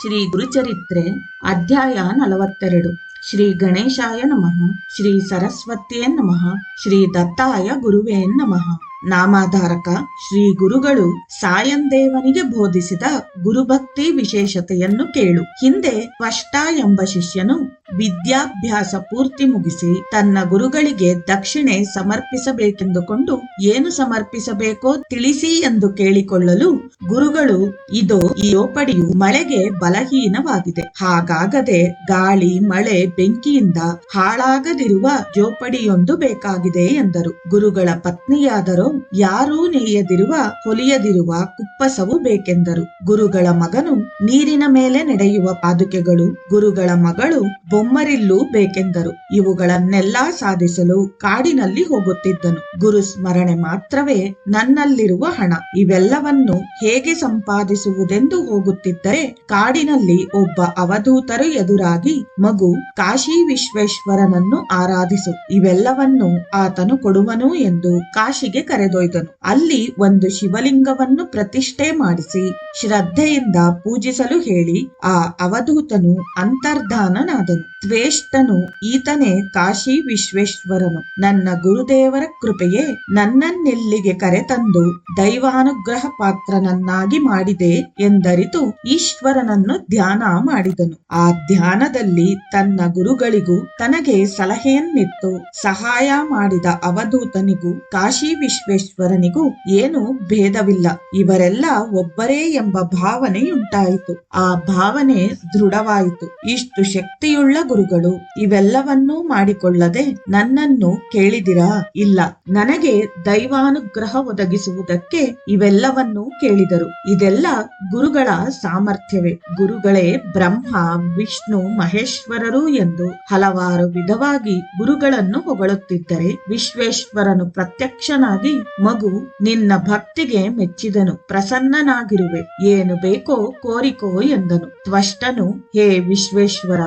ಶ್ರೀ ಗುರುಚರಿತ್ರೆ ಅಧ್ಯಾಯ ನಲವತ್ತೆರಡು. ಶ್ರೀ ಗಣೇಶಾಯ ನಮಃ. ಶ್ರೀ ಸರಸ್ವತಿಯೇ ನಮಃ. ಶ್ರೀ ದತ್ತಾಯ ಗುರುವೇ ನಮಃ. ನಾಮಾಧಾರಕ ಶ್ರೀ ಗುರುಗಳು ಸಾಯಂದೇವನಿಗೆ ಬೋಧಿಸಿದ ಗುರುಭಕ್ತಿ ವಿಶೇಷತೆಯನ್ನು ಕೇಳು. ಹಿಂದೆ ತ್ವಷ್ಟ ಎಂಬ ಶಿಷ್ಯನು ವಿದ್ಯಾಭ್ಯಾಸ ಪೂರ್ತಿ ಮುಗಿಸಿ ತನ್ನ ಗುರುಗಳಿಗೆ ದಕ್ಷಿಣೆ ಸಮರ್ಪಿಸಬೇಕೆಂದುಕೊಂಡು ಏನು ಸಮರ್ಪಿಸಬೇಕೋ ತಿಳಿಸಿ ಎಂದು ಕೇಳಿಕೊಳ್ಳಲು ಗುರುಗಳು, ಇದು ಈ ಯೋಪಡಿಯು ಮಳೆಗೆ ಬಲಹೀನವಾಗಿದೆ. ಹಾಗಾಗದೆ ಗಾಳಿ, ಮಳೆ, ಬೆಂಕಿಯಿಂದ ಹಾಳಾಗದಿರುವ ಜೋಪಡಿಯೊಂದು ಬೇಕಾಗಿದೆ ಎಂದರು. ಗುರುಗಳ ಪತ್ನಿಯಾದರೂ ಯಾರೂ ನೇಯದಿರುವ ಹೊಲಿಯದಿರುವ ಕುಪ್ಪಸವು ಬೇಕೆಂದರು. ಗುರುಗಳ ಮಗನು ನೀರಿನ ಮೇಲೆ ನಡೆಯುವ ಪಾದುಕೆಗಳು, ಗುರುಗಳ ಮಗಳು ಬೊಮ್ಮರಿಲ್ಲೂ ಬೇಕೆಂದರು. ಇವುಗಳನ್ನೆಲ್ಲ ಸಾಧಿಸಲು ಕಾಡಿನಲ್ಲಿ ಹೋಗುತ್ತಿದ್ದನು. ಗುರು ಸ್ಮರಣೆ ಮಾತ್ರವೇ ನನ್ನಲ್ಲಿರುವ ಹಣ. ಇವೆಲ್ಲವನ್ನು ಹೇಗೆ ಸಂಪಾದಿಸುವುದೆಂದು ಹೋಗುತ್ತಿದ್ದರೆ ಕಾಡಿನಲ್ಲಿ ಒಬ್ಬ ಅವಧೂತರು ಎದುರಾಗಿ ಮಗು ಕಾಶಿ ವಿಶ್ವೇಶ್ವರನನ್ನು ಆರಾಧಿಸು. ಇವೆಲ್ಲವನ್ನು ಆತನು ಕೊಡುವನು ಎಂದು ಕಾಶಿಗೆ ಕರೆದೊಯ್ದನು. ಅಲ್ಲಿ ಒಂದು ಶಿವಲಿಂಗವನ್ನು ಪ್ರತಿಷ್ಠೆ ಮಾಡಿಸಿ ಶ್ರದ್ಧೆಯಿಂದ ಪೂಜಿಸಲು ಹೇಳಿ ಆ ಅವಧೂತನು ಅಂತರ್ಧಾನನಾದನು. ತ್ವೇಷ್ಟನು ಈತನೇ ಕಾಶಿ ವಿಶ್ವೇಶ್ವರನು. ನನ್ನ ಗುರುದೇವರ ಕೃಪೆಯೇ ನನ್ನನ್ನೆಲ್ಲಿಗೆ ಕರೆತಂದು ದೈವಾನುಗ್ರಹ ಪಾತ್ರನನ್ನಾಗಿ ಮಾಡಿದೆ ಎಂದರಿತು ಈಶ್ವರನನ್ನು ಧ್ಯಾನ ಮಾಡಿದನು. ಆ ಧ್ಯಾನದಲ್ಲಿ ತನ್ನ ಗುರುಗಳಿಗೂ ತನಗೆ ಸಲಹೆಯನ್ನಿತ್ತು ಸಹಾಯ ಮಾಡಿದ ಅವಧೂತನಿಗೂ ಕಾಶಿ ವಿಶ್ವೇಶ್ವರನಿಗೂ ಏನು ಭೇದವಿಲ್ಲ. ಇವರೆಲ್ಲ ಒಬ್ಬರೇ ಎಂಬ ಭಾವನೆಯುಂಟಾಯಿತು. ಆ ಭಾವನೆ ದೃಢವಾಯಿತು. ಇಷ್ಟು ಶಕ್ತಿಯುಳ್ಳ ಗುರುಗಳು, ಇವೆಲ್ಲವನ್ನೂ ಮಾಡಿಕೊಳ್ಳದೆ ನನ್ನನ್ನು ಕೇಳಿದಿರಾ? ಇಲ್ಲ. ನನಗೆ ದೈವಾನುಗ್ರಹ ಒದಗಿಸುವುದಕ್ಕೆ ಇವೆಲ್ಲವನ್ನೂ ಕೇಳಿದರು. ಇದೆಲ್ಲ ಗುರುಗಳ ಸಾಮರ್ಥ್ಯವೇ. ಗುರುಗಳೇ ಬ್ರಹ್ಮ, ವಿಷ್ಣು, ಮಹೇಶ್ವರರು ಎಂದು ಹಲವಾರು ವಿಧವಾಗಿ ಗುರುಗಳನ್ನು ಹೊಗಳುತ್ತಿದ್ದರೆ ವಿಶ್ವೇಶ್ವರನು ಪ್ರತ್ಯಕ್ಷನಾಗಿ ಮಗು ನಿನ್ನ ಭಕ್ತಿಗೆ ಮೆಚ್ಚಿದನು. ಪ್ರಸನ್ನನಾಗಿರುವೆ. ಏನು ಬೇಕೋ ಕೋರಿಕೋ ಎಂದನು. ತ್ವಷ್ಟನು, ಹೇ ವಿಶ್ವೇಶ್ವರ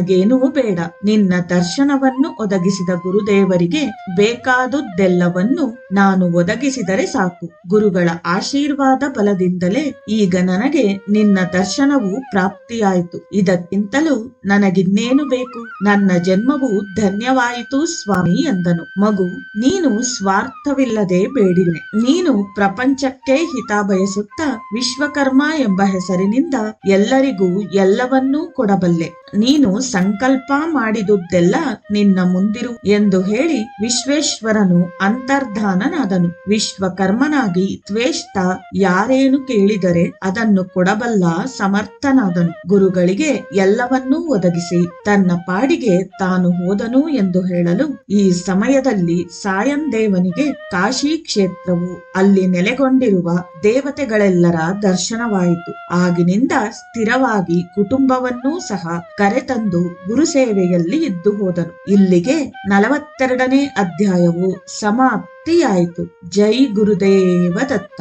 ನನಗೇನೂ ಬೇಡ. ನಿನ್ನ ದರ್ಶನವನ್ನು ಒದಗಿಸಿದ ಗುರುದೇವರಿಗೆ ಬೇಕಾದುದೆಲ್ಲವನ್ನು ನಾನು ಒದಗಿಸಿದರೆ ಸಾಕು. ಗುರುಗಳ ಆಶೀರ್ವಾದ ಬಲದಿಂದಲೇ ಈಗ ನನಗೆ ನಿನ್ನ ದರ್ಶನವು ಪ್ರಾಪ್ತಿಯಾಯಿತು. ಇದಕ್ಕಿಂತಲೂ ನನಗಿನ್ನೇನು ಬೇಕು? ನನ್ನ ಜನ್ಮವು ಧನ್ಯವಾಯಿತು ಸ್ವಾಮಿ ಎಂದನು. ಮಗು, ನೀನು ಸ್ವಾರ್ಥವಿಲ್ಲದೆ ಬೇಡಿರುವೆ ನೀನು ಪ್ರಪಂಚಕ್ಕೆ ಹಿತ ಬಯಸುತ್ತಾ ವಿಶ್ವಕರ್ಮ ಎಂಬ ಹೆಸರಿನಿಂದ ಎಲ್ಲರಿಗೂ ಎಲ್ಲವನ್ನೂ ಕೊಡಬಲ್ಲೆ. ನೀನು ಸಂಕಲ್ಪ ಮಾಡಿದುದೆಲ್ಲ ನಿನ್ನ ಮುಂದಿರು ಎಂದು ಹೇಳಿ ವಿಶ್ವೇಶ್ವರನು ಅಂತರ್ಧಾನನಾದನು. ವಿಶ್ವಕರ್ಮನಾಗಿ ತ್ವೇಷ್ಟ ಯಾರೇನು ಕೇಳಿದರೆ ಅದನ್ನು ಕೊಡಬಲ್ಲ ಸಮರ್ಥನಾದನು. ಗುರುಗಳಿಗೆ ಎಲ್ಲವನ್ನೂ ಒದಗಿಸಿ ತನ್ನ ಪಾಡಿಗೆ ತಾನು ಹೋದನು ಎಂದು ಹೇಳಲು ಈ ಸಮಯದಲ್ಲಿ ಸಾಯಂದೇವನಿಗೆ ಕಾಶಿ ಕ್ಷೇತ್ರವು ಅಲ್ಲಿ ನೆಲೆಗೊಂಡಿರುವ ದೇವತೆಗಳೆಲ್ಲರ ದರ್ಶನವಾಯಿತು. ಆಗಿನಿಂದ ಸ್ಥಿರವಾಗಿ ಕುಟುಂಬವನ್ನೂ ಸಹ ಕರೆತಂದು ಗುರುಸೇವೆಯಲ್ಲಿ ಇದ್ದು ಹೋದನು. ಇಲ್ಲಿಗೆ ನಲವತ್ತೆರಡನೇ ಅಧ್ಯಾಯವು ಸಮಾಪ್ತಿಯಾಯಿತು. ಜೈ ಗುರುದೇವ ದತ್ತ.